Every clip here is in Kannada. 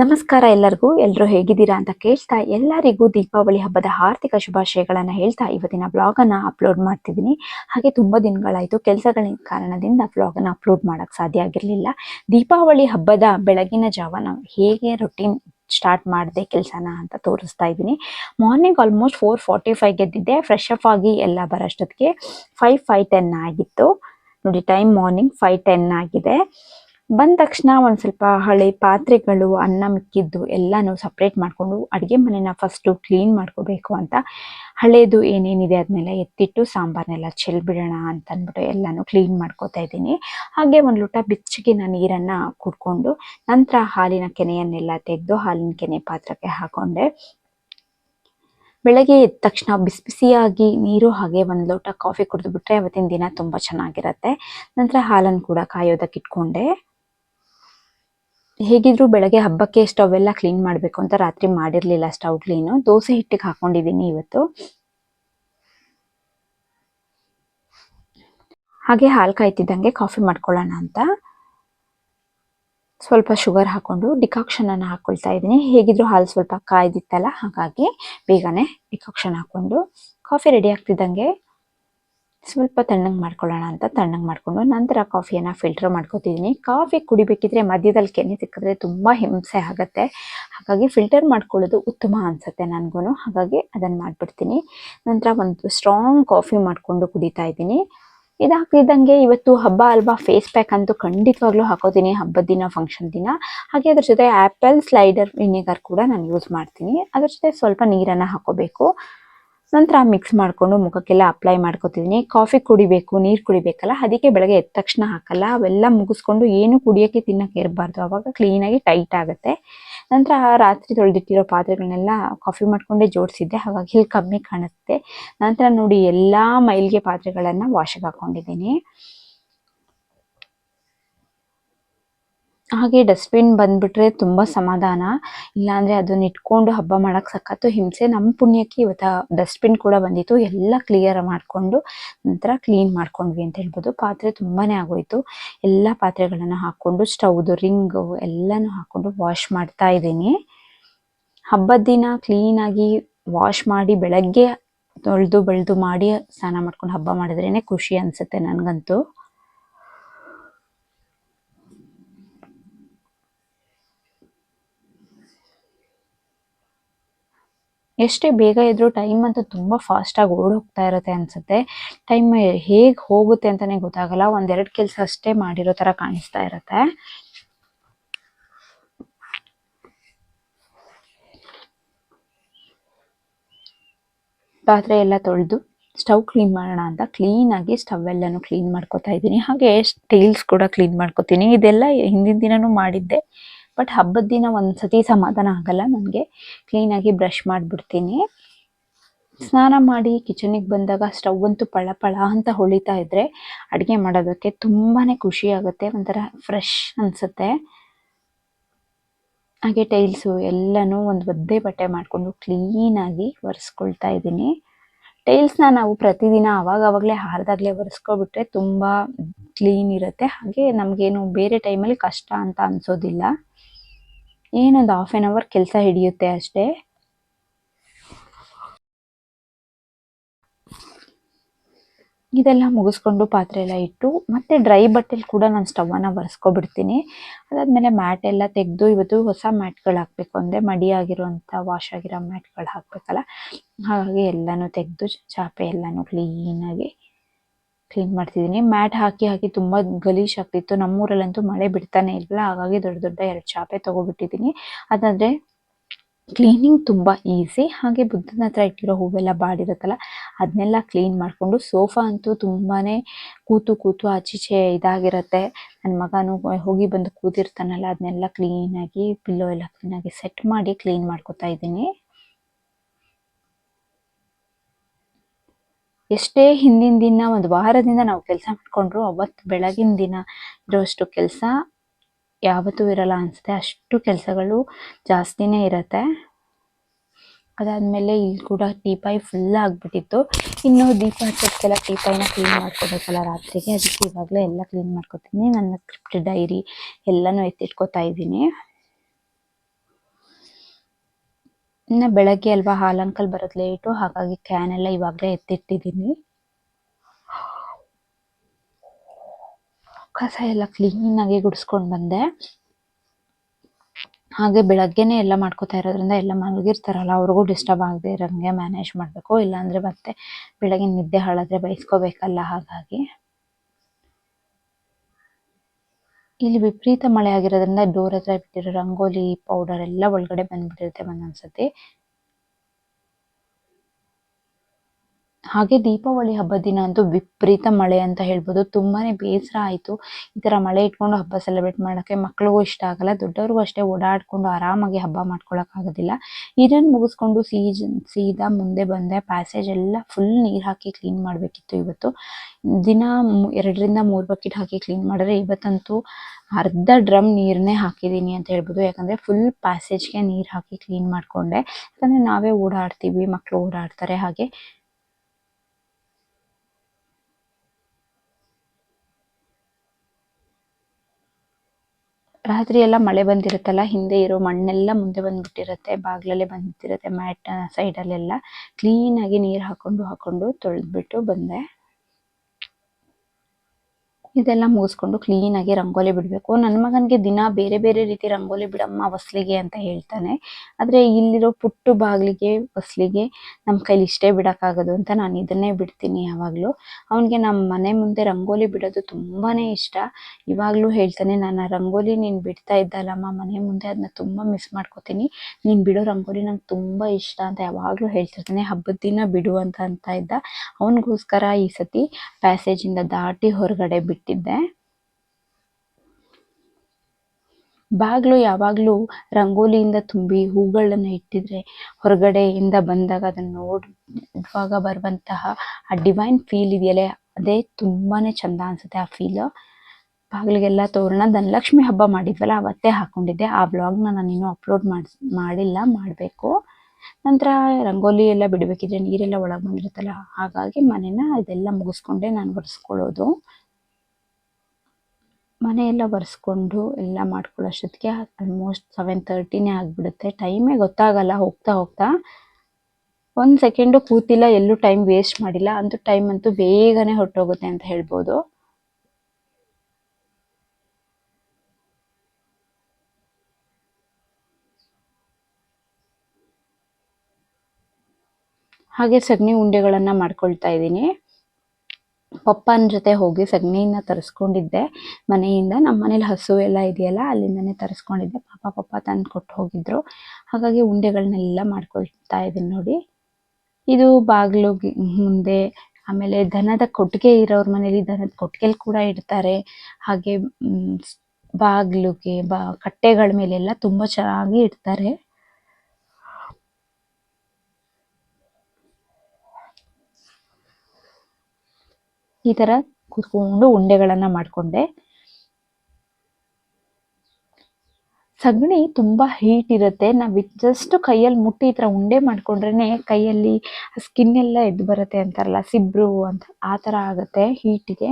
ನಮಸ್ಕಾರ ಎಲ್ಲರಿಗೂ. ಎಲ್ಲರೂ ಹೇಗಿದ್ದೀರಾ ಅಂತ ಕೇಳ್ತಾ ಎಲ್ಲರಿಗೂ ದೀಪಾವಳಿ ಹಬ್ಬದ ಆರ್ಥಿಕ ಶುಭಾಶಯಗಳನ್ನು ಹೇಳ್ತಾ ಇವತ್ತಿನ ಬ್ಲಾಗನ್ನು ಅಪ್ಲೋಡ್ ಮಾಡ್ತಿದ್ದೀನಿ. ಹಾಗೆ ತುಂಬ ದಿನಗಳಾಯಿತು. ಕೆಲಸಗಳ ಕಾರಣದಿಂದ ಬ್ಲಾಗ್ ಅನ್ನ ಅಪ್ಲೋಡ್ ಮಾಡೋಕೆ ಸಾಧ್ಯ ಆಗಿರಲಿಲ್ಲ. ದೀಪಾವಳಿ ಹಬ್ಬದ ಬೆಳಗಿನ ಜಾವ ನಾವು ಹೇಗೆ ರೊಟೀನ್ ಸ್ಟಾರ್ಟ್ ಮಾಡಿದೆ ಕೆಲಸನ ಅಂತ ತೋರಿಸ್ತಾ ಇದ್ದೀನಿ. Morning almost four forty five ಗೆದ್ದಿದ್ದೆ. Fresh up ಆಗಿ ಎಲ್ಲ ಬರೋಷ್ಟೊತ್ತಿಗೆ ಫೈವ್ ಫೈವ್ ಟೆನ್ ಆಗಿತ್ತು. ನೋಡಿ ಟೈಮ್ ಮಾರ್ನಿಂಗ್ ಫೈವ್ ಟೆನ್ ಆಗಿದೆ. ಬಂದ ತಕ್ಷಣ ಒಂದು ಸ್ವಲ್ಪ ಹಳೆ ಪಾತ್ರೆಗಳು, ಅನ್ನ ಮಿಕ್ಕಿದ್ದು ಎಲ್ಲಾನು ಸಪ್ರೇಟ್ ಮಾಡ್ಕೊಂಡು ಅಡುಗೆ ಮನೆನ ಫಸ್ಟ್ ಕ್ಲೀನ್ ಮಾಡ್ಕೋಬೇಕು ಅಂತ. ಹಳೇದು ಏನೇನಿದೆ ಅದನ್ನೆಲ್ಲ ಎತ್ತಿಟ್ಟು ಸಾಂಬಾರ್ನೆಲ್ಲ ಚೆಲ್ಬಿಡೋಣ ಅಂತ ಅಂದ್ಬಿಟ್ಟು ಎಲ್ಲಾನು ಕ್ಲೀನ್ ಮಾಡ್ಕೋತಾ ಇದ್ದೀನಿ. ಹಾಗೆ ಒಂದು ಲೋಟ ಬೆಚ್ಚಗಿನ ನೀರನ್ನ ಕುಡ್ಕೊಂಡು ನಂತರ ಹಾಲಿನ ಕೆನೆಯನ್ನೆಲ್ಲ ತೆಗೆದು ಹಾಲಿನ ಕೆನೆ ಪಾತ್ರಕ್ಕೆ ಹಾಕೊಂಡೆ. ಬೆಳಗ್ಗೆ ಎದ್ದ ತಕ್ಷಣ ಬಿಸಿ ಬಿಸಿಯಾಗಿ ನೀರು ಹಾಗೆ ಒಂದು ಲೋಟ ಕಾಫಿ ಕುಡಿದ್ಬಿಟ್ರೆ ಅವತ್ತಿನ ದಿನ ತುಂಬಾ ಚೆನ್ನಾಗಿರತ್ತೆ. ನಂತರ ಹಾಲನ್ನು ಕೂಡ ಕಾಯೋದಕ್ಕೆ ಇಟ್ಕೊಂಡೆ. ಹೇಗಿದ್ರು ಬೆಳಗ್ಗೆ ಹಬ್ಬಕ್ಕೆ ಸ್ಟವ್ ಎಲ್ಲ ಕ್ಲೀನ್ ಮಾಡಬೇಕು ಅಂತ ರಾತ್ರಿ ಮಾಡಿರ್ಲಿಲ್ಲ ಸ್ಟವ್ ಕ್ಲೀನ್ ದೋಸೆ ಹಿಟ್ಟಿಗೆ ಹಾಕೊಂಡಿದ್ದೀನಿ ಇವತ್ತು. ಹಾಗೆ ಹಾಲು ಕಾಯ್ತಿದ್ದಂಗೆ ಕಾಫಿ ಮಾಡ್ಕೊಳ್ಳೋಣ ಅಂತ. ಸ್ವಲ್ಪ ಶುಗರ್ ಹಾಕೊಂಡು ಡಿಕಾಕ್ಷನ್ ಅನ್ನ ಹಾಕೊಳ್ತಾ ಇದ್ದೀನಿ. ಹೇಗಿದ್ರು ಹಾಲು ಸ್ವಲ್ಪ ಕಾಯ್ದಿತ್ತಲ್ಲ, ಹಾಗಾಗಿ ಬೇಗನೆ ಡಿಕಾಕ್ಷನ್ ಹಾಕೊಂಡು ಕಾಫಿ ರೆಡಿ ಆಗ್ತಿದ್ದಂಗೆ ಸ್ವಲ್ಪ ತಣ್ಣಗೆ ಮಾಡ್ಕೊಳ್ಳೋಣ ಅಂತ ತಣ್ಣಗೆ ಮಾಡ್ಕೊಂಡು ನಂತರ ಕಾಫಿಯನ್ನು ಫಿಲ್ಟರ್ ಮಾಡ್ಕೋತಿದ್ದೀನಿ ಕಾಫಿ ಕುಡಿಬೇಕಿದ್ರೆ ಮಧ್ಯದಲ್ಲಿ ಕೆನೆ ಸಿಕ್ಕಿದ್ರೆ ತುಂಬ ಹಿಂಸೆ ಆಗುತ್ತೆ. ಹಾಗಾಗಿ ಫಿಲ್ಟರ್ ಮಾಡ್ಕೊಳ್ಳೋದು ಉತ್ತಮ ಅನಿಸುತ್ತೆ ನನಗೂ ಹಾಗಾಗಿ ಅದನ್ನು ಮಾಡಿಬಿಡ್ತೀನಿ. ನಂತರ ಒಂದು ಸ್ಟ್ರಾಂಗ್ ಕಾಫಿ ಮಾಡಿಕೊಂಡು ಕುಡಿತಾ ಇದ್ದೀನಿ. ಇದಾಗ್ತಿದ್ದಂಗೆ ಇವತ್ತು ಹಬ್ಬ ಅಲ್ವಾ? ಫೇಸ್ ಪ್ಯಾಕ್ ಅಂತೂ ಖಂಡಿತವಾಗ್ಲೂ ಹಾಕೋತೀನಿ ಹಬ್ಬದ ದಿನ ಫಂಕ್ಷನ್ ದಿನ. ಹಾಗೆ ಅದ್ರ ಜೊತೆ ಆ್ಯಪಲ್ ಸ್ಲೈಡರ್ ವಿನೆಗರ್ ಕೂಡ ನಾನು ಯೂಸ್ ಮಾಡ್ತೀನಿ. ಅದ್ರ ಜೊತೆ ಸ್ವಲ್ಪ ನೀರನ್ನು ಹಾಕೋಬೇಕು. ನಂತರ ಮಿಕ್ಸ್ ಮಾಡಿಕೊಂಡು ಮುಖಕ್ಕೆಲ್ಲ ಅಪ್ಲೈ ಮಾಡ್ಕೊತಿದ್ದೀನಿ ಕಾಫಿ ಕುಡಿಬೇಕು, ನೀರು ಕುಡಿಬೇಕಲ್ಲ, ಅದಕ್ಕೆ ಬೆಳಗ್ಗೆ ಎದ್ದ ತಕ್ಷಣ ಹಾಕಲ್ಲ. ಅವೆಲ್ಲ ಮುಗಿಸ್ಕೊಂಡು ಏನು ಕುಡಿಯೋಕ್ಕೆ ತಿನ್ನೋಕೆ ಇರಬಾರ್ದು. ಅವಾಗ ಕ್ಲೀನಾಗಿ ಟೈಟ್ ಆಗುತ್ತೆ. ನಂತರ ರಾತ್ರಿ ತೊಳೆದಿಟ್ಟಿರೋ ಪಾತ್ರೆಗಳನ್ನೆಲ್ಲ ಕಾಫಿ ಮಾಡಿಕೊಂಡೇ ಜೋಡಿಸಿದ್ದೆ. ಹಾಗಾಗಿ ಇಲ್ಲಿ ಕಮ್ಮಿ ಕಾಣುತ್ತೆ. ನಂತರ ನೋಡಿ ಎಲ್ಲ ಮೈಲ್ಗೆ ಪಾತ್ರೆಗಳನ್ನು ವಾಶಿಗೆ ಹಾಕೊಂಡಿದ್ದೀನಿ. ಹಾಗೆ ಡಸ್ಟ್ಬಿನ್ ಬಂದ್ಬಿಟ್ರೆ ತುಂಬಾ ಸಮಾಧಾನ. ಇಲ್ಲಾಂದ್ರೆ ಅದನ್ನ ಇಟ್ಕೊಂಡು ಹಬ್ಬ ಮಾಡಕ್ ಸಖತ್ತು ಹಿಂಸೆ. ನಮ್ಮ ಪುಣ್ಯಕ್ಕೆ ಇವತ್ತ ಡಸ್ಟ್ಬಿನ್ ಕೂಡ ಬಂದಿತ್ತು. ಎಲ್ಲ ಕ್ಲಿಯರ್ ಮಾಡ್ಕೊಂಡು ನಂತರ ಕ್ಲೀನ್ ಮಾಡ್ಕೊಂಡ್ವಿ ಅಂತ ಹೇಳ್ಬೋದು. ಪಾತ್ರೆ ತುಂಬಾನೇ ಆಗೋಯ್ತು. ಎಲ್ಲ ಪಾತ್ರೆಗಳನ್ನ ಹಾಕೊಂಡು ಸ್ಟೌದು ರಿಂಗು ಎಲ್ಲಾನು ಹಾಕೊಂಡು ವಾಶ್ ಮಾಡ್ತಾ ಇದ್ದೀನಿ. ಹಬ್ಬದ ದಿನ ಆಗಿ ವಾಶ್ ಮಾಡಿ ಬೆಳಗ್ಗೆ ತೊಳೆದು ಬೆಳೆದು ಮಾಡಿ ಸ್ನಾನ ಮಾಡ್ಕೊಂಡು ಹಬ್ಬ ಮಾಡಿದ್ರೇನೆ ಖುಷಿ ಅನ್ಸುತ್ತೆ ನನ್ಗಂತೂ. ಎಷ್ಟೇ ಬೇಗ ಇದ್ರೂ ಟೈಮ್ ಅಂತೂ ತುಂಬಾ ಫಾಸ್ಟ್ ಆಗಿ ಓಡ್ ಹೋಗ್ತಾ ಇರುತ್ತೆ ಅನ್ಸುತ್ತೆ. ಟೈಮ್ ಹೇಗ್ ಹೋಗುತ್ತೆ ಅಂತಾನೆ ಗೊತ್ತಾಗಲ್ಲ, ಒಂದೆರಡು ಕೆಲಸ ಅಷ್ಟೇ ಮಾಡಿರೋ ತರ ಕಾಣಿಸ್ತಾ ಇರುತ್ತೆ. ಪಾತ್ರೆ ಎಲ್ಲ ತೊಳೆದು ಸ್ಟವ್ ಕ್ಲೀನ್ ಮಾಡೋಣ ಅಂತ ಕ್ಲೀನ್ ಆಗಿ ಸ್ಟವ್ ಎಲ್ಲಾನು ಕ್ಲೀನ್ ಮಾಡ್ಕೊತಾ ಇದ್ದೀನಿ. ಹಾಗೆ ಟೈಲ್ಸ್ ಕೂಡ ಕ್ಲೀನ್ ಮಾಡ್ಕೊತೀನಿ. ಇದೆಲ್ಲ ಹಿಂದಿನ ದಿನಾನು ಮಾಡಿದ್ದೆ. ಬಟ್ ಹಬ್ಬದ ದಿನ ಒಂದ್ಸತಿ ಸಮಾಧಾನ ಆಗಲ್ಲ ನನಗೆ. ಕ್ಲೀನಾಗಿ ಬ್ರಷ್ ಮಾಡಿಬಿಡ್ತೀನಿ. ಸ್ನಾನ ಮಾಡಿ ಕಿಚನಿಗೆ ಬಂದಾಗ ಸ್ಟವ್ ಅಂತೂ ಪಳ ಪಳ ಅಂತ ಹೊಳಿತಾ ಇದ್ರೆ ಅಡುಗೆ ಮಾಡೋದಕ್ಕೆ ತುಂಬಾನೇ ಖುಷಿ ಆಗುತ್ತೆ, ಒಂಥರ ಫ್ರೆಶ್ ಅನಿಸುತ್ತೆ. ಹಾಗೆ ಟೈಲ್ಸು ಎಲ್ಲನೂ ಒಂದು ಒದ್ದೆ ಬಟ್ಟೆ ಮಾಡಿಕೊಂಡು ಕ್ಲೀನಾಗಿ ಒರೆಸ್ಕೊಳ್ತಾ ಇದ್ದೀನಿ. ಟೈಲ್ಸ್ನ ನಾವು ಪ್ರತಿದಿನ ಅವಾಗವಾಗಲೇ ಹಾರ್ದಾಗ್ಲೇ ಒರೆಸ್ಕೊಬಿಟ್ರೆ ತುಂಬ ಕ್ಲೀನ್ ಇರುತ್ತೆ. ಹಾಗೆ ನಮಗೇನು ಬೇರೆ ಟೈಮಲ್ಲಿ ಕಷ್ಟ ಅಂತ ಅನ್ಸೋದಿಲ್ಲ. ಏನೊಂದು ಹಾಫ್ ಆನ್ ಅವರ್ ಕೆಲಸ ಹಿಡಿಯುತ್ತೆ ಅಷ್ಟೇ? ಇದೆಲ್ಲ ಮುಗಿಸ್ಕೊಂಡು ಪಾತ್ರೆ ಎಲ್ಲ ಇಟ್ಟು, ಮತ್ತೆ ಡ್ರೈ ಬಟ್ಟೆಲಿ ಕೂಡ ನಾನು ಸ್ಟವನ್ನ ಒರೆಸ್ಕೊಬಿಡ್ತೀನಿ. ಅದಾದ್ಮೇಲೆ ಮ್ಯಾಟ್ ಎಲ್ಲ ತೆಗೆದು ಇವತ್ತು ಹೊಸ ಮ್ಯಾಟ್ಗಳು ಹಾಕ್ಬೇಕು ಅಂದರೆ ಮಡಿ ಆಗಿರುವಂಥ ವಾಶ್ ಆಗಿರೋ ಮ್ಯಾಟ್ಗಳು ಹಾಕ್ಬೇಕಲ್ಲ? ಹಾಗಾಗಿ ಎಲ್ಲನೂ ತೆಗೆದು, ಚಾಪೆ ಎಲ್ಲನೂ ಕ್ಲೀನಾಗಿ ಕ್ಲೀನ್ ಮಾಡ್ತಿದ್ದೀನಿ ಮ್ಯಾಟ್ ಹಾಕಿ ಹಾಕಿ ತುಂಬಾ ಗಲೀಜ್ ಆಗ್ತಿತ್ತು. ನಮ್ಮೂರಲ್ಲಂತೂ ಮಳೆ ಬಿಡ್ತಾನೆ ಇಲ್ವಲ್ಲ, ಹಾಗಾಗಿ ದೊಡ್ಡ ದೊಡ್ಡ ಎರಡು ಚಾಪೆ ತಗೊಬಿಟ್ಟಿದ್ದೀನಿ ಅದಾದ್ರೆ ಕ್ಲೀನಿಂಗ್ ತುಂಬ ಈಸಿ ಹಾಗೆ ಬುದ್ಧನ ಹತ್ರ ಇಟ್ಟಿರೋ ಹೂವೆಲ್ಲ ಬಾಡಿರುತ್ತಲ್ಲ ಅದನ್ನೆಲ್ಲ ಕ್ಲೀನ್ ಮಾಡಿಕೊಂಡು ಸೋಫಾ ಅಂತೂ ತುಂಬಾ ಕೂತು ಕೂತು ಆಚೀಚೆ ಇದಾಗಿರುತ್ತೆ. ನನ್ನ ಮಗನೂ ಹೋಗಿ ಬಂದು ಕೂತಿರ್ತಾನಲ್ಲ ಅದನ್ನೆಲ್ಲ ಕ್ಲೀನಾಗಿ ಪಿಲ್ಲೋ ಎಲ್ಲ ಕ್ಲೀನಾಗಿ ಸೆಟ್ ಮಾಡಿ ಕ್ಲೀನ್ ಮಾಡ್ಕೊತಾ ಇದ್ದೀನಿ. ಎಷ್ಟೇ ಹಿಂದಿನ ದಿನ ಒಂದು ವಾರದಿಂದ ನಾವು ಕೆಲಸ ಮಾಡ್ಕೊಂಡ್ರು, ಅವತ್ತು ಬೆಳಗಿನ ದಿನ ಇರೋಷ್ಟು ಕೆಲಸ ಯಾವತ್ತೂ ಇರಲ್ಲ ಅನಿಸುತ್ತೆ. ಅಷ್ಟು ಕೆಲಸಗಳು ಜಾಸ್ತಿನೇ ಇರುತ್ತೆ. ಅದಾದಮೇಲೆ ಇಲ್ಲಿ ಕೂಡ ಟೀಪಾಯಿ ಫುಲ್ ಆಗಿಬಿಟ್ಟಿತ್ತು. ಇನ್ನು ದೀಪ ಹಚ್ಚೋದಕ್ಕೆಲ್ಲ ಟೀಪಾಯಿನ ಕ್ಲೀನ್ ಮಾಡ್ಕೋಬೇಕಲ್ಲ ರಾತ್ರಿಗೆ. ಅದಕ್ಕೆ ಇವಾಗಲೇ ಎಲ್ಲ ಕ್ಲೀನ್ ಮಾಡ್ಕೊತೀನಿ. ನನ್ನ ಸ್ಕ್ರಿಪ್ಟ್ ಡೈರಿ ಎಲ್ಲನೂ ಎತ್ತಿಟ್ಕೋತಾ ಇದ್ದೀನಿ. ಇನ್ನು ಬೆಳಗ್ಗೆ ಅಲ್ವಾ ಹಾಲ್ ಅಂಕಲ್ ಬರೋದು ಲೇಟು ಹಾಗಾಗಿ ಕ್ಯಾನ್ ಎಲ್ಲ ಇವಾಗಲೇ ಎತ್ತಿಟ್ಟಿದ್ದೀನಿ ಕಸ ಎಲ್ಲ ಕ್ಲೀನ್ ಆಗಿ ಗುಡಿಸ್ಕೊಂಡು ಬಂದೆ. ಹಾಗೆ ಬೆಳಗ್ಗೆನೆ ಎಲ್ಲ ಮಾಡ್ಕೋತಾ ಇರೋದ್ರಿಂದ ಎಲ್ಲ ಮಲಗಿರ್ತಾರಲ್ಲ, ಅವ್ರಿಗೂ ಡಿಸ್ಟರ್ಬ್ ಆಗದೆ ಇರೋಂಗೆ ಮ್ಯಾನೇಜ್ ಮಾಡಬೇಕು. ಇಲ್ಲಾಂದ್ರೆ ಮತ್ತೆ ಬೆಳಗ್ಗೆ ನಿದ್ದೆ ಹಾಳಾದ್ರೆ ಬೈಸ್ಕೋಬೇಕಲ್ಲ ಹಾಗಾಗಿ. ಇಲ್ಲಿ ವಿಪರೀತ ಮಳೆ ಆಗಿರೋದ್ರಿಂದ ಡೋರ್ ಹತ್ರ ಬಿಟ್ಟಿರೋ ರಂಗೋಲಿ ಪೌಡರ್ ಎಲ್ಲ ಒಳಗಡೆ ಬಂದ್ಬಿಟ್ಟಿರುತ್ತೆ ಒಂದೊಂದ್ಸತಿ. ಹಾಗೆ ದೀಪಾವಳಿ ಹಬ್ಬದ ದಿನ ಅಂತೂ ವಿಪರೀತ ಮಳೆ ಅಂತ ಹೇಳ್ಬೋದು. ತುಂಬಾನೇ ಬೇಸರ ಆಯಿತು. ಈ ಥರ ಮಳೆ ಇಟ್ಕೊಂಡು ಹಬ್ಬ ಸೆಲೆಬ್ರೇಟ್ ಮಾಡೋಕ್ಕೆ ಮಕ್ಕಳಿಗೂ ಇಷ್ಟ ಆಗಲ್ಲ. ದೊಡ್ಡವ್ರಿಗೂ ಅಷ್ಟೇ ಓಡಾಡ್ಕೊಂಡು ಆರಾಮಾಗಿ ಹಬ್ಬ ಮಾಡ್ಕೊಳಕ್ ಆಗೋದಿಲ್ಲ. ಇದನ್ನು ಮುಗಿಸ್ಕೊಂಡು ಸೀಜ್ ಸೀದಾ ಮುಂದೆ ಬಂದೆ. ಪ್ಯಾಸೇಜ್ ಎಲ್ಲ ಫುಲ್ ನೀರು ಹಾಕಿ ಕ್ಲೀನ್ ಮಾಡಬೇಕಿತ್ತು ಇವತ್ತು. ದಿನ ಎರಡರಿಂದ ಮೂರು ಬಕೆಟ್ ಹಾಕಿ ಕ್ಲೀನ್ ಮಾಡಿದ್ರೆ ಇವತ್ತಂತೂ ಅರ್ಧ ಡ್ರಮ್ ನೀರನ್ನೇ ಹಾಕಿದ್ದೀನಿ ಅಂತ ಹೇಳ್ಬೋದು. ಯಾಕಂದರೆ ಫುಲ್ ಪ್ಯಾಸೇಜ್ಗೆ ನೀರು ಹಾಕಿ ಕ್ಲೀನ್ ಮಾಡಿಕೊಂಡೆ. ಯಾಕಂದರೆ ನಾವೇ ಓಡಾಡ್ತೀವಿ ಮಕ್ಕಳು ಓಡಾಡ್ತಾರೆ ಹಾಗೆ. ರಾತ್ರಿ ಎಲ್ಲ ಮಳೆ ಬಂದಿರುತ್ತಲ್ಲ, ಹಿಂದೆ ಇರೋ ಮಣ್ಣೆಲ್ಲ ಮುಂದೆ ಬಂದ್ಬಿಟ್ಟಿರುತ್ತೆ, ಬಾಗ್ಲಲ್ಲೇ ಬಂದ್ಬಿಟ್ಟಿರುತ್ತೆ ಮ್ಯಾಟ್ ಸೈಡಲ್ಲೆಲ್ಲ ಕ್ಲೀನಾಗಿ ನೀರು ಹಾಕೊಂಡು ಹಾಕೊಂಡು ತೊಳೆದ್ಬಿಟ್ಟು ಬಂದೆ. ಇದೆಲ್ಲ ಮುಗಿಸ್ಕೊಂಡು ಕ್ಲೀನಾಗಿ ರಂಗೋಲಿ ಬಿಡಬೇಕು. ನನ್ನ ಮಗನಿಗೆ ದಿನ ಬೇರೆ ಬೇರೆ ರೀತಿ ರಂಗೋಲಿ ಬಿಡಮ್ಮ ಹೊಸ್ಲಿಗೆ ಅಂತ ಹೇಳ್ತಾನೆ. ಆದರೆ ಇಲ್ಲಿರೋ ಪುಟ್ಟು ಬಾಗಿಲಿಗೆ, ಹೊಸ್ಲಿಗೆ ನಮ್ಮ ಕೈಲಿ ಇಷ್ಟೇ ಬಿಡೋಕ್ಕಾಗೋದು ಅಂತ ನಾನು ಇದನ್ನೇ ಬಿಡ್ತೀನಿ ಯಾವಾಗಲೂ. ಅವನಿಗೆ ನಮ್ಮ ಮನೆ ಮುಂದೆ ರಂಗೋಲಿ ಬಿಡೋದು ತುಂಬಾ ಇಷ್ಟ. ಇವಾಗಲೂ ಹೇಳ್ತಾನೆ, ನಾನು ರಂಗೋಲಿ ನೀನು ಬಿಡ್ತಾ ಇದ್ದಲ್ಲಮ್ಮ, ಮನೆ ಮುಂದೆ ಅದನ್ನ ತುಂಬ ಮಿಸ್ ಮಾಡ್ಕೋತೀನಿ. ನೀನು ಬಿಡೋ ರಂಗೋಲಿ ನಂಗೆ ತುಂಬ ಇಷ್ಟ ಅಂತ ಯಾವಾಗಲೂ ಹೇಳ್ತಿರ್ತಾನೆ. ಹಬ್ಬದ ದಿನ ಬಿಡು ಅಂತ ಅಂತ ಇದ್ದ. ಅವನಿಗೋಸ್ಕರ ಈ ಸತಿ ಪ್ಯಾಸೇಜಿಂದ ದಾಟಿ ಹೊರಗಡೆ ಬಿಟ್ಟಿದ್ದೆ ಬಾಗಿಲು ಯಾವಾಗಲೂ ರಂಗೋಲಿಯಿಂದ ತುಂಬಿ ಹೂಗಳನ್ನು ಇಟ್ಟಿದ್ರೆ ಹೊರಗಡೆಯಿಂದ ಬಂದಾಗ ಅದನ್ನ ನೋಡುವಾಗ ಬರುವಂತಹ ಆ ಡಿವೈನ್ ಫೀಲ್ ಇದೆಯಲ್ಲ, ಅದೇ ತುಂಬಾನೇ ಚಂದ ಅನ್ಸುತ್ತೆ ಆ ಫೀಲ್ ಬಾಗಿಲಿಗೆಲ್ಲ ತೋರಣ. ಧನಲಕ್ಷ್ಮಿ ಹಬ್ಬ ಮಾಡಿದ್ವಲ್ಲ, ಅವತ್ತೇ ಹಾಕೊಂಡಿದ್ದೆ. ಆ ವ್ಲಾಗ್ನ ನಾನು ಇನ್ನೂ ಅಪ್ಲೋಡ್ ಮಾಡ್ ಮಾಡಿಲ್ಲ, ಮಾಡಬೇಕು. ನಂತರ ರಂಗೋಲಿ ಎಲ್ಲ ಬಿಡಬೇಕಿದ್ರೆ ನೀರೆಲ್ಲ ಒಳಗೆ ಬಂದಿರುತ್ತಲ್ಲ, ಹಾಗಾಗಿ ಮನೇನ ಇದೆಲ್ಲ ಮುಗಿಸ್ಕೊಂಡೆ ನಾನು ಒರೆಸ್ಕೊಳ್ಳೋದು. ಮನೆ ಎಲ್ಲ ಒರೆಸ್ಕೊಂಡು ಎಲ್ಲ ಮಾಡ್ಕೊಳ್ಳೋಷ್ಟೊತ್ತಿಗೆ ಆಲ್ಮೋಸ್ಟ್ ಸೆವೆನ್ ತರ್ಟಿನೇ ಆಗಿಬಿಡುತ್ತೆ ಟೈಮೇ ಗೊತ್ತಾಗಲ್ಲ, ಹೋಗ್ತಾ ಹೋಗ್ತಾ ಒಂದು ಸೆಕೆಂಡು ಕೂತಿಲ್ಲ, ಎಲ್ಲೂ ಟೈಮ್ ವೇಸ್ಟ್ ಮಾಡಿಲ್ಲ. ಅಂತೂ ಟೈಮ್ ಅಂತೂ ಬೇಗನೆ ಹೊರಟೋಗುತ್ತೆ ಅಂತ ಹೇಳ್ಬೋದು. ಹಾಗೆ ಸಗಣಿ ಉಂಡೆಗಳನ್ನು ಮಾಡ್ಕೊಳ್ತಾ ಇದ್ದೀನಿ. ಪಪ್ಪನ ಜೊತೆ ಹೋಗಿ ಸಗಣಿನ ತರಿಸ್ಕೊಂಡಿದ್ದೆ. ಮನೆಯಿಂದ ನಮ್ಮ ಮನೇಲಿ ಹಸು ಎಲ್ಲ ಇದೆಯಲ್ಲ, ಅಲ್ಲಿಂದನೇ ತರಿಸ್ಕೊಂಡಿದ್ದೆ. ಪಾಪ ಪಪ್ಪ ತಂದು ಕೊಟ್ಟು ಹೋಗಿದ್ರು. ಹಾಗಾಗಿ ಉಂಡೆಗಳನ್ನೆಲ್ಲ ಮಾಡ್ಕೊಳ್ತಾ ಇದ್ದೀನಿ ನೋಡಿ. ಇದು ಬಾಗಿಲು ಮುಂದೆ, ಆಮೇಲೆ ದನದ ಕೊಟ್ಟಿಗೆ ಇರೋರ ಮನೇಲಿ ದನದ ಕೊಟ್ಟಿಗೆಲಿ ಕೂಡ ಇಡ್ತಾರೆ. ಹಾಗೆ ಬಾಗಿಲುಗೆ ಬಾ, ಕಟ್ಟೆಗಳ ಮೇಲೆಲ್ಲ ತುಂಬ ಚೆನ್ನಾಗಿ ಇಡ್ತಾರೆ. ಈ ತರ ಕೂತ್ಕೊಂಡು ಉಂಡೆಗಳನ್ನ ಮಾಡ್ಕೊಂಡೆ. ಸಗಣಿ ತುಂಬಾ ಹೀಟ್ ಇರುತ್ತೆ. ನಾವು ಜಸ್ಟ್ ಕೈಯಲ್ಲಿ ಮುಟ್ಟಿ ಈ ಥರ ಉಂಡೆ ಮಾಡ್ಕೊಂಡ್ರೆ ಕೈಯಲ್ಲಿ ಸ್ಕಿನ್ ಎಲ್ಲ ಎದ್ದು ಬರುತ್ತೆ ಅಂತಾರಲ್ಲ, ಸಿಬ್ರು ಅಂತ ಆ ಥರ ಆಗುತ್ತೆ ಹೀಟಿಗೆ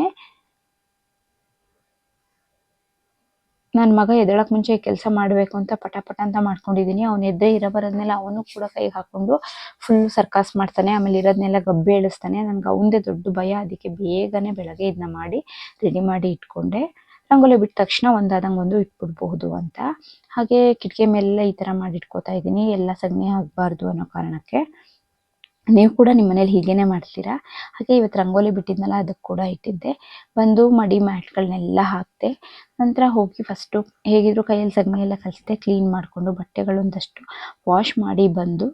ನನ್ನ ಮಗ ಎದ್ದೇಳಕ್ ಮುಂಚೆ ಕೆಲಸ ಮಾಡಬೇಕು ಅಂತ ಪಟ ಪಟ ಅಂತ ಮಾಡ್ಕೊಂಡಿದ್ದೀನಿ ಅವ್ನು ಎದ್ದೇ ಇರೋ ಬರೋದ್ನೆಲ್ಲ ಅವನು ಕೂಡ ಕೈಗೆ ಹಾಕೊಂಡು ಫುಲ್ ಸರ್ಕಾಸ್ ಮಾಡ್ತಾನೆ. ಆಮೇಲೆ ಇರೋದನ್ನೆಲ್ಲ ಗಬ್ಬೆ ಇಳಿಸ್ತಾನೆ ನನ್ಗೆ ಅವಂದೇ ದೊಡ್ಡ ಭಯ. ಅದಕ್ಕೆ ಬೇಗನೆ ಬೆಳಗ್ಗೆ ಇದನ್ನ ಮಾಡಿ ರೆಡಿ ಮಾಡಿ ಇಟ್ಕೊಂಡೆ. ರಂಗೋಲಿ ಬಿಟ್ಟ ತಕ್ಷಣ ಒಂದಾದಂಗೆ ಒಂದು ಇಟ್ಬಿಡ್ಬಹುದು ಅಂತ. ಹಾಗೆ ಕಿಟಕಿ ಮೇಲೆಲ್ಲ ಈ ಥರ ಮಾಡಿ ಇಟ್ಕೋತಾ ಇದ್ದೀನಿ ಎಲ್ಲ ಸಗಣಿ ಆಗಬಾರ್ದು ಅನ್ನೋ ಕಾರಣಕ್ಕೆ. ನೀವು ಕೂಡ ನಿಮ್ಮ ಮನೇಲಿ ಹೀಗೇನೆ ಮಾಡ್ತೀರಾ? ಹಾಗೆ ಇವತ್ತು ರಂಗೋಲಿ ಬಿಟ್ಟಿದ್ನಲ್ಲ, ಅದಕ್ಕೆ ಕೂಡ ಇಟ್ಟಿದ್ದೆ. ಬಂದು ಮಡಿ ಮ್ಯಾಟ್ಗಳನ್ನೆಲ್ಲ ಹಾಕ್ತೆ ನಂತರ ಹೋಗಿ ಫಸ್ಟು ಹೇಗಿದ್ರು ಕೈಯಲ್ಲಿ ಸಗಣಿ ಎಲ್ಲ ಕಲಿಸಿದೆ, ಕ್ಲೀನ್ ಮಾಡಿಕೊಂಡು ಬಟ್ಟೆಗಳೊಂದಷ್ಟು ವಾಶ್ ಮಾಡಿ ಬಂದು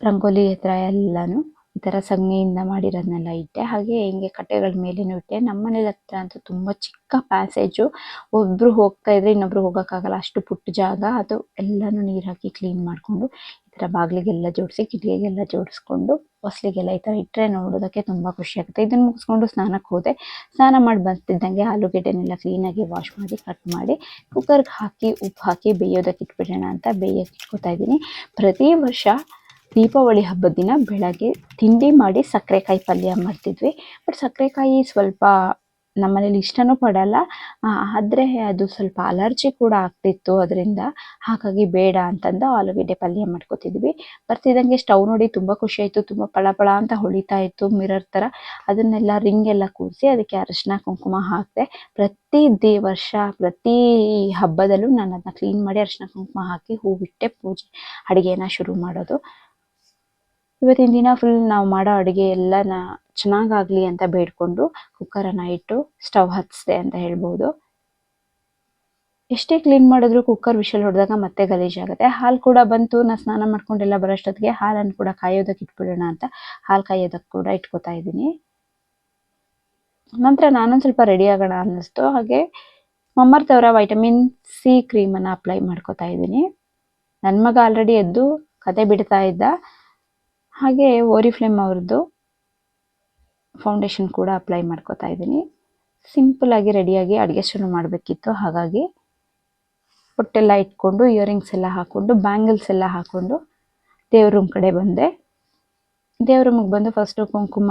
ರಂಗೋಲಿ ಹತ್ರ ಎಲ್ಲಾನು ಈ ಥರ ಸಗಣಿಯಿಂದ ಮಾಡಿರೋದನ್ನೆಲ್ಲ ಇಟ್ಟೆ. ಹಾಗೆ ಹಿಂಗೆ ಕಟ್ಟೆಗಳ ಮೇಲೇನೂ ಇಟ್ಟೆ. ನಮ್ಮ ಮನೇಲಿ ಹತ್ರ ಅಂತೂ ತುಂಬ ಚಿಕ್ಕ ಪ್ಯಾಸೇಜು ಒಬ್ಬರು ಹೋಗ್ತಾ ಇದ್ರೆ ಇನ್ನೊಬ್ರು ಹೋಗೋಕ್ಕಾಗಲ್ಲ. ಅಷ್ಟು ಪುಟ್ಟ ಜಾಗ. ಅದು ಎಲ್ಲನೂ ನೀರು ಹಾಕಿ ಕ್ಲೀನ್ ಮಾಡಿಕೊಂಡು ಈ ಥರ ಬಾಗಿಲಿಗೆಲ್ಲ ಜೋಡಿಸಿ, ಕಿಟಕಿಗೆಲ್ಲ ಜೋಡಿಸ್ಕೊಂಡು ಹೊಸ್ಲಿಗೆಲ್ಲ ಈ ಥರ ಇಟ್ಟರೆ ನೋಡೋದಕ್ಕೆ ತುಂಬ ಖುಷಿ ಆಗುತ್ತೆ. ಇದನ್ನು ಮುಗಿಸ್ಕೊಂಡು ಸ್ನಾನಕ್ಕೆ ಹೋದೆ. ಸ್ನಾನ ಮಾಡಿ ಬರ್ತಿದ್ದಂಗೆ ಆಲೂಗೆಡ್ಡೆನೆಲ್ಲ ಕ್ಲೀನಾಗಿ ವಾಶ್ ಮಾಡಿ ಕಟ್ ಮಾಡಿ ಕುಕ್ಕರ್ಗೆ ಹಾಕಿ, ಉಪ್ಪು ಹಾಕಿ, ಬೇಯೋದಕ್ಕೆ ಇಟ್ಬಿಡೋಣ ಅಂತ ಬೇಯಕ್ಕೆ ಇಟ್ಕೊತಾ ಇದ್ದೀನಿ. ಪ್ರತಿ ವರ್ಷ ದೀಪಾವಳಿ ಹಬ್ಬದ ದಿನ ಬೆಳಗ್ಗೆ ತಿಂಡಿ ಮಾಡಿ ಸಕ್ಕರೆಕಾಯಿ ಪಲ್ಯ ಮಾಡ್ತಿದ್ವಿ. ಬಟ್ ಸಕ್ಕರೆಕಾಯಿ ಸ್ವಲ್ಪ ನಮ್ಮನೇಲಿ ಇಷ್ಟನೂ ಪಡಲ್ಲ. ಆದರೆ ಅದು ಸ್ವಲ್ಪ ಅಲರ್ಜಿ ಕೂಡ ಆಗ್ತಿತ್ತು ಅದರಿಂದ. ಹಾಗಾಗಿ ಬೇಡ ಅಂತಂದು ಆಲೂಗೆಡ್ಡೆ ಪಲ್ಯ ಮಾಡ್ಕೊತಿದ್ವಿ. ಬರ್ತಿದ್ದಂಗೆ ಸ್ಟವ್ ನೋಡಿ ತುಂಬ ಖುಷಿ ಆಯಿತು. ತುಂಬ ಪಳ ಪಳ ಅಂತ ಹೊಳಿತಾ ಇತ್ತು ಮಿರರ್ ಥರ ಅದನ್ನೆಲ್ಲ ರಿಂಗ್ ಎಲ್ಲ ಕೂರಿಸಿ ಅದಕ್ಕೆ ಅರಶಿನ, ಕುಂಕುಮ ಹಾಕಿದೆ ಪ್ರತಿ ದೇ ವರ್ಷ ಪ್ರತಿ ಹಬ್ಬದಲ್ಲೂ ನಾನು ಅದನ್ನ ಕ್ಲೀನ್ ಮಾಡಿ ಅರಶಿನ, ಕುಂಕುಮ ಹಾಕಿ ಹೂವಿಟ್ಟೆ ಪೂಜೆ ಅಡುಗೆನ ಶುರು ಮಾಡೋದು. ಇವತ್ತಿನ ದಿನ ಫುಲ್ ನಾವು ಮಾಡೋ ಅಡುಗೆ ಎಲ್ಲನ ಚೆನ್ನಾಗಾಗ್ಲಿ ಅಂತ ಬೇಡಿಕೊಂಡು ಕುಕ್ಕರನ್ನು ಇಟ್ಟು ಸ್ಟವ್ ಹತ್ತಿಸ್ದೆ ಅಂತ ಹೇಳ್ಬೋದು. ಎಷ್ಟೇ ಕ್ಲೀನ್ ಮಾಡಿದ್ರು ಕುಕ್ಕರ್ ವಿಷಲ್ ಹೊಡೆದಾಗ ಮತ್ತೆ ಗಲೀಜಾಗುತ್ತೆ ಹಾಲು ಕೂಡ ಬಂತು ನಾನು ಸ್ನಾನ ಮಾಡ್ಕೊಂಡೆಲ್ಲ ಬರೋಷ್ಟೊತ್ತಿಗೆ ಹಾಲನ್ನು ಕೂಡ ಕಾಯೋದಕ್ಕೆ ಇಟ್ಬಿಡೋಣ ಅಂತ ಹಾಲು ಕಾಯೋದಕ್ಕೆ ಕೂಡ ಇಟ್ಕೋತಾ ಇದ್ದೀನಿ. ನಂತರ ನಾನೊಂದು ಸ್ವಲ್ಪ ರೆಡಿ ಆಗೋಣ ಅನ್ನಿಸ್ತು. ಹಾಗೆ ಮಮ್ಮರ್ತವರ ವೈಟಮಿನ್ ಸಿ ಕ್ರೀಮನ್ನು ಅಪ್ಲೈ ಮಾಡ್ಕೋತಾ ಇದ್ದೀನಿ. ನನ್ನ ಮಗ ಆಲ್ರೆಡಿ ಎದ್ದು ಕತೆ ಬಿಡ್ತಾ ಇದ್ದ. ಹಾಗೆ ಓರಿಫ್ಲೇಮ್ ಅವ್ರದ್ದು ಫೌಂಡೇಶನ್ ಕೂಡ ಅಪ್ಲೈ ಮಾಡ್ಕೋತಾ ಇದ್ದೀನಿ. ಸಿಂಪಲ್ಲಾಗಿ ರೆಡಿಯಾಗಿ ಅಡುಗೆ ಶುರು ಮಾಡಬೇಕಿತ್ತು. ಹಾಗಾಗಿ ಹೊಟ್ಟೆಲ್ಲ ಇಟ್ಕೊಂಡು ಇಯರಿಂಗ್ಸ್ ಎಲ್ಲ ಹಾಕ್ಕೊಂಡು ಬ್ಯಾಂಗಲ್ಸ್ ಎಲ್ಲ ಹಾಕ್ಕೊಂಡು ದೇವ್ರ ರೂಮ್ ಕಡೆ ಬಂದೆ. ದೇವ್ರ ರೂಮಿಗೆ ಬಂದು ಫಸ್ಟು ಕುಂಕುಮ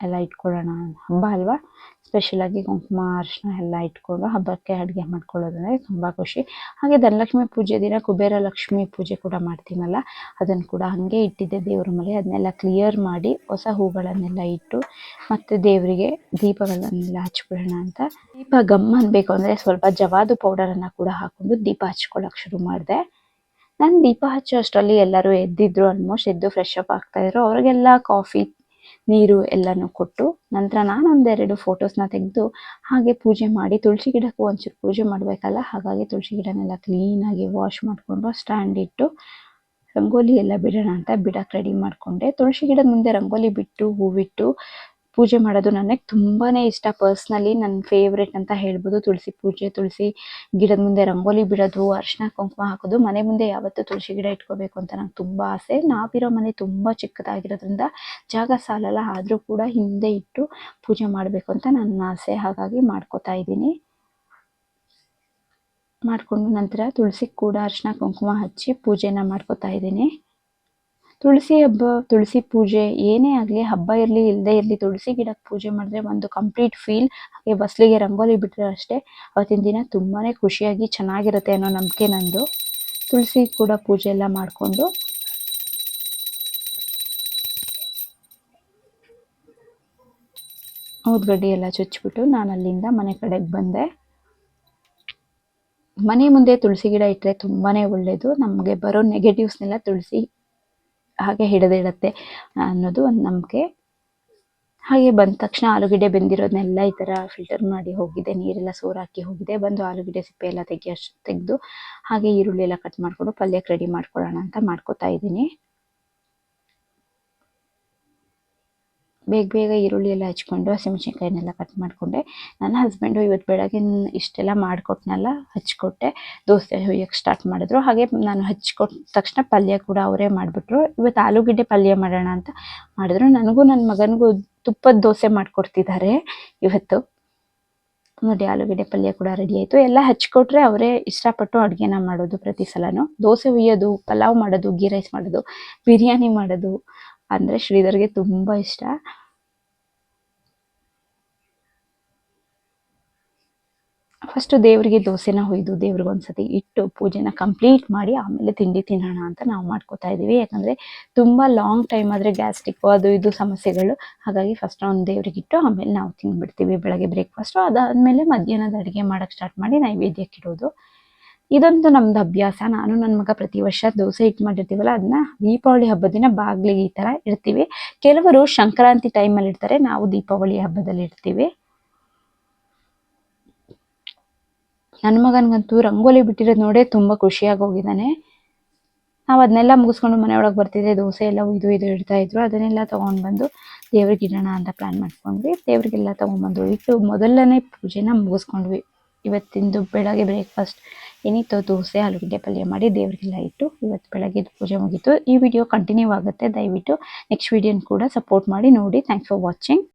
ಎಲ್ಲ ಇಟ್ಕೊಳ್ಳೋಣ ಹಬ್ಬ ಅಲ್ವಾ? ಸ್ಪೆಷಲಾಗಿ ಕುಂಕುಮ, ಅರಿಶಿನ ಎಲ್ಲ ಇಟ್ಕೊಂಡು ಹಬ್ಬಕ್ಕೆ ಅಡುಗೆ ಮಾಡ್ಕೊಳ್ಳೋದಂದರೆ ತುಂಬ ಖುಷಿ. ಹಾಗೆ ಧನಲಕ್ಷ್ಮಿ ಪೂಜೆ ದಿನ ಕುಬೇರ ಲಕ್ಷ್ಮಿ ಪೂಜೆ ಕೂಡ ಮಾಡ್ತೀನಲ್ಲ ಅದನ್ನು ಕೂಡ ಹಾಗೆ ಇಟ್ಟಿದ್ದೆ ದೇವ್ರ ಮೇಲೆ. ಅದನ್ನೆಲ್ಲ ಕ್ಲಿಯರ್ ಮಾಡಿ ಹೊಸ ಹೂಗಳನ್ನೆಲ್ಲ ಇಟ್ಟು ಮತ್ತು ದೇವರಿಗೆ ದೀಪಗಳನ್ನೆಲ್ಲ ಹಚ್ಬಿಡೋಣ ಅಂತ. ದೀಪ ಗಮ್ ಅನ್ಬೇಕು ಅಂದರೆ ಸ್ವಲ್ಪ ಜವಾದು ಪೌಡರನ್ನು ಕೂಡ ಹಾಕ್ಕೊಂಡು ದೀಪ ಹಚ್ಕೊಳ್ಳೋಕೆ ಶುರು ಮಾಡಿದೆ. ನಾನು ದೀಪ ಹಚ್ಚೋ ಅಷ್ಟರಲ್ಲಿ ಎಲ್ಲರೂ ಎದ್ದಿದ್ರು ಆಲ್ಮೋಸ್ಟ್ ಎದ್ದು ಫ್ರೆಶ್ ಅಪ್ ಆಗ್ತಾಯಿದ್ರು ಅವ್ರಿಗೆಲ್ಲ ಕಾಫಿ ನೀರು ಎಲ್ಲನೂ ಕೊಟ್ಟು ನಂತರ ನಾನು ಒಂದೆರಡು ಫೋಟೋಸ್ನ ತೆಗೆದು ಹಾಗೆ ಪೂಜೆ ಮಾಡಿ ತುಳಸಿ ಗಿಡಕ್ಕೂ ಒಂಚೂರು ಪೂಜೆ ಮಾಡಬೇಕಲ್ಲ, ಹಾಗಾಗಿ ತುಳಸಿ ಗಿಡನೆಲ್ಲ ಕ್ಲೀನಾಗಿ ವಾಶ್ ಮಾಡಿಕೊಂಡು ಸ್ಟ್ಯಾಂಡ್ ಇಟ್ಟು ರಂಗೋಲಿ ಎಲ್ಲ ಬಿಡೋಣ ಅಂತ ಬಿಡಕ್ಕೆ ರೆಡಿ ಮಾಡಿಕೊಂಡೆ. ತುಳಸಿ ಗಿಡದ ಮುಂದೆ ರಂಗೋಲಿ ಬಿಟ್ಟು ಹೂವಿಟ್ಟು ಪೂಜೆ ಮಾಡೋದು ನನಗೆ ತುಂಬಾ ಇಷ್ಟ. ಪರ್ಸ್ನಲಿ ನನ್ನ ಫೇವ್ರೇಟ್ ಅಂತ ಹೇಳ್ಬೋದು. ತುಳಸಿ ಪೂಜೆ, ತುಳಸಿ ಗಿಡದ ಮುಂದೆ ರಂಗೋಲಿ ಬಿಡೋದು, ಅರ್ಶನ ಕುಂಕುಮ ಹಾಕೋದು, ಮನೆ ಮುಂದೆ ಯಾವತ್ತೂ ತುಳಸಿ ಗಿಡ ಇಟ್ಕೋಬೇಕು ಅಂತ ನಂಗೆ ತುಂಬ ಆಸೆ. ನಾವಿರೋ ಮನೆ ತುಂಬ ಚಿಕ್ಕದಾಗಿರೋದ್ರಿಂದ ಜಾಗ ಸಾಲಲ್ಲ, ಆದರೂ ಕೂಡ ಹಿಂದೆ ಇಟ್ಟು ಪೂಜೆ ಮಾಡಬೇಕು ಅಂತ ನನ್ನ ಆಸೆ. ಹಾಗಾಗಿ ಮಾಡ್ಕೋತಾ ಇದ್ದೀನಿ. ಮಾಡಿಕೊಂಡು ನಂತರ ತುಳಸಿ ಕೂಡ ಅರ್ಶನ ಕುಂಕುಮ ಹಚ್ಚಿ ಪೂಜೆನ ಮಾಡ್ಕೋತಾ ಇದ್ದೀನಿ. ತುಳಸಿ ಹಬ್ಬ, ತುಳಸಿ ಪೂಜೆ ಏನೇ ಆಗಲಿ ಹಬ್ಬ ಇರಲಿ ಇಲ್ಲದೆ ಇರಲಿ ತುಳಸಿ ಗಿಡಕ್ಕೆ ಪೂಜೆ ಮಾಡಿದ್ರೆ ಒಂದು ಕಂಪ್ಲೀಟ್ ಫೀಲ್ ಹಾಗೆ ಬಸ್ಲಿಗೆ ರಂಗೋಲಿ ಬಿಟ್ಟರೆ ಅಷ್ಟೇ. ಅವತ್ತಿನ ದಿನ ತುಂಬಾ ಖುಷಿಯಾಗಿ ಚೆನ್ನಾಗಿರುತ್ತೆ ಅನ್ನೋ ನಂಬಿಕೆ ನಂದು. ತುಳಸಿ ಕೂಡ ಪೂಜೆ ಎಲ್ಲ ಮಾಡಿಕೊಂಡು. ಊದ್ಗಡ್ಡಿ ಎಲ್ಲ ಚುಚ್ಚಿಬಿಟ್ಟು ನಾನು ಅಲ್ಲಿಂದ ಮನೆ ಕಡೆಗೆ ಬಂದೆ. ಮನೆ ಮುಂದೆ ತುಳಸಿ ಗಿಡ ಇಟ್ಟರೆ ತುಂಬಾ ಒಳ್ಳೆಯದು ನಮಗೆ ಬರೋ ನೆಗೆಟಿವ್ಸ್ನೆಲ್ಲ ತುಳಸಿ ಹಾಗೆ ಹಿಡಿದಿಡತ್ತೆ ಅನ್ನೋದು ಒಂದು ನಂಬಿಕೆ. ಹಾಗೆ ಬಂದ ತಕ್ಷಣ ಆಲೂಗಡ್ಡೆ ಬೆಂದಿರೋದನ್ನೆಲ್ಲ ಈ ಥರ ಫಿಲ್ಟರ್ ಮಾಡಿ ಹೋಗಿದೆ, ನೀರೆಲ್ಲ ಸೋರಾಕಿ ಹೋಗಿದೆ, ಬಂದು ಆಲೂಗಡ್ಡೆ ಸಿಪ್ಪೆ ಎಲ್ಲ ತೆಗಿಯೋ ತೆಗೆದು ಹಾಗೆ ಈರುಳ್ಳಿ ಎಲ್ಲ ಕಟ್ ಮಾಡಿಕೊಂಡು ಪಲ್ಯಕ್ಕೆ ರೆಡಿ ಮಾಡ್ಕೊಳ್ಳೋಣ ಅಂತ ಮಾಡ್ಕೋತಾ ಇದ್ದೀನಿ. ಬೇಗ ಬೇಗ ಈರುಳ್ಳಿ ಎಲ್ಲ ಹಚ್ಕೊಂಡು, ಹಸಿಮೆಣ್ಸಿನ್ಕಾಯಿನೆಲ್ಲ ಕಟ್ ಮಾಡಿಕೊಂಡೆ. ನನ್ನ ಹಸ್ಬೆಂಡು ಇವತ್ತು ಬೆಳಗ್ಗೆ ಇಷ್ಟೆಲ್ಲ ಮಾಡಿಕೊಟ್ನಲ್ಲ, ಹಚ್ಕೊಟ್ಟೆ. ದೋಸೆ ಹುಯ್ಯಕ್ಕೆ ಸ್ಟಾರ್ಟ್ ಮಾಡಿದ್ರು. ಹಾಗೆ ನಾನು ಹಚ್ಕೊಟ್ಟ ತಕ್ಷಣ ಪಲ್ಯ ಕೂಡ ಅವರೇ ಮಾಡಿಬಿಟ್ರು. ಇವತ್ತು ಆಲೂಗಡ್ಡೆ ಪಲ್ಯ ಮಾಡೋಣ ಅಂತ ಮಾಡಿದ್ರು. ನನಗೂ ನನ್ನ ಮಗನಿಗೂ ತುಪ್ಪದ ದೋಸೆ ಮಾಡಿಕೊಡ್ತಿದ್ದಾರೆ ಇವತ್ತು. ನೋಡಿ, ಆಲೂಗಡ್ಡೆ ಪಲ್ಯ ಕೂಡ ರೆಡಿ ಆಯಿತು. ಎಲ್ಲ ಹಚ್ಕೊಟ್ರೆ ಅವರೇ ಇಷ್ಟಪಟ್ಟು ಅಡುಗೆನ ಮಾಡೋದು ಪ್ರತಿ ಸಲನೂ. ದೋಸೆ ಹುಯ್ಯೋದು, ಪಲಾವ್ ಮಾಡೋದು ಗೀ ರೈಸ್ ಮಾಡೋದು, ಬಿರಿಯಾನಿ ಮಾಡೋದು ಅಂದರೆ ಶ್ರೀಧರ್ಗೆ ತುಂಬಾ ಇಷ್ಟ. ಫಸ್ಟ್ ದೇವರಿಗೆ ದೋಸೆನ ಹೊಯ್ದು ದೇವ್ರಿಗೆ ಒಂದ್ಸತಿ ಇಟ್ಟು ಪೂಜೆನ ಕಂಪ್ಲೀಟ್ ಮಾಡಿ ಆಮೇಲೆ ತಿಂಡಿ ತಿನ್ನೋಣ ಅಂತ ನಾವು ಮಾಡ್ಕೋತಾ ಇದೀವಿ ಯಾಕಂದ್ರೆ ತುಂಬಾ ಲಾಂಗ್ ಟೈಮ್ ಆದ್ರೆ ಗ್ಯಾಸ್ಟ್ರಿಕ್ ಅದು ಇದು ಸಮಸ್ಯೆಗಳು. ಹಾಗಾಗಿ ಫಸ್ಟ್ ಒಂದು ದೇವ್ರಿಗೆ ಇಟ್ಟು ಆಮೇಲೆ ನಾವು ತಿನ್ಬಿಡ್ತೀವಿ ಬೆಳಗ್ಗೆ ಬ್ರೇಕ್ಫಾಸ್ಟು ಅದಾದ್ಮೇಲೆ ಮಧ್ಯಾಹ್ನದ ಅಡುಗೆ ಮಾಡೋಕ್ಕೆ ಸ್ಟಾರ್ಟ್ ಮಾಡಿ ನೈವೇದ್ಯಕ್ಕೆ ಇಡೋದು ಇದಂತೂ ನಮ್ದು ಅಭ್ಯಾಸ. ನಾನು ನನ್ನ ಮಗ ಪ್ರತಿ ವರ್ಷ ದೋಸೆ ಹಿಟ್ಟು ಮಾಡಿರ್ತೀವಲ್ಲ ಅದನ್ನ ದೀಪಾವಳಿ ಹಬ್ಬದ ದಿನ ಬಾಗ್ಲಿಗೆ ಈ ಥರ ಇಡ್ತೀವಿ. ಕೆಲವರು ಸಂಕ್ರಾಂತಿ ಟೈಮಲ್ಲಿ ಇಡ್ತಾರೆ, ನಾವು ದೀಪಾವಳಿ ಹಬ್ಬದಲ್ಲಿ ಇಡ್ತೀವಿ. ನನ್ನ ಮಗನಿಗಂತೂ ರಂಗೋಲಿ ಬಿಟ್ಟಿರೋದು ನೋಡೇ ತುಂಬ ಖುಷಿಯಾಗಿ ಹೋಗಿದ್ದಾನೆ. ನಾವು ಅದನ್ನೆಲ್ಲ ಮುಗಿಸ್ಕೊಂಡು ಮನೆಯೊಳಗೆ ಬರ್ತಿದ್ದೆ, ದೋಸೆ ಎಲ್ಲ ಇದು ಇದು ಇಡ್ತಾ ಇದ್ರು. ಅದನ್ನೆಲ್ಲ ತೊಗೊಂಡು ಬಂದು ದೇವ್ರಿಗೆ ಇಡೋಣ ಅಂತ ಪ್ಲ್ಯಾನ್ ಮಾಡ್ಕೊಂಡ್ವಿ ದೇವ್ರಿಗೆಲ್ಲ ತೊಗೊಂಡ್ಬಂದು ಇಟ್ಟು ಮೊದಲನೇ ಪೂಜೆನ ಮುಗಿಸ್ಕೊಂಡ್ವಿ. ಇವತ್ತಿಂದು ಬೆಳಗ್ಗೆ ಬ್ರೇಕ್ಫಾಸ್ಟ್ ಏನಿತ್ತು ದೋಸೆ, ಆಲೂಗಡ್ಡೆ ಪಲ್ಯ ಮಾಡಿ ದೇವರಿಗೆಲ್ಲ ಇಟ್ಟು ಇವತ್ತು ಬೆಳಗ್ಗೆ ಪೂಜೆ ಮುಗೀತು. ಈ ವಿಡಿಯೋ ಕಂಟಿನ್ಯೂ ಆಗುತ್ತೆ. ದಯವಿಟ್ಟು ನೆಕ್ಸ್ಟ್ ವಿಡಿಯೋನ ಕೂಡ ಸಪೋರ್ಟ್ ಮಾಡಿ ನೋಡಿ. Thanks for watching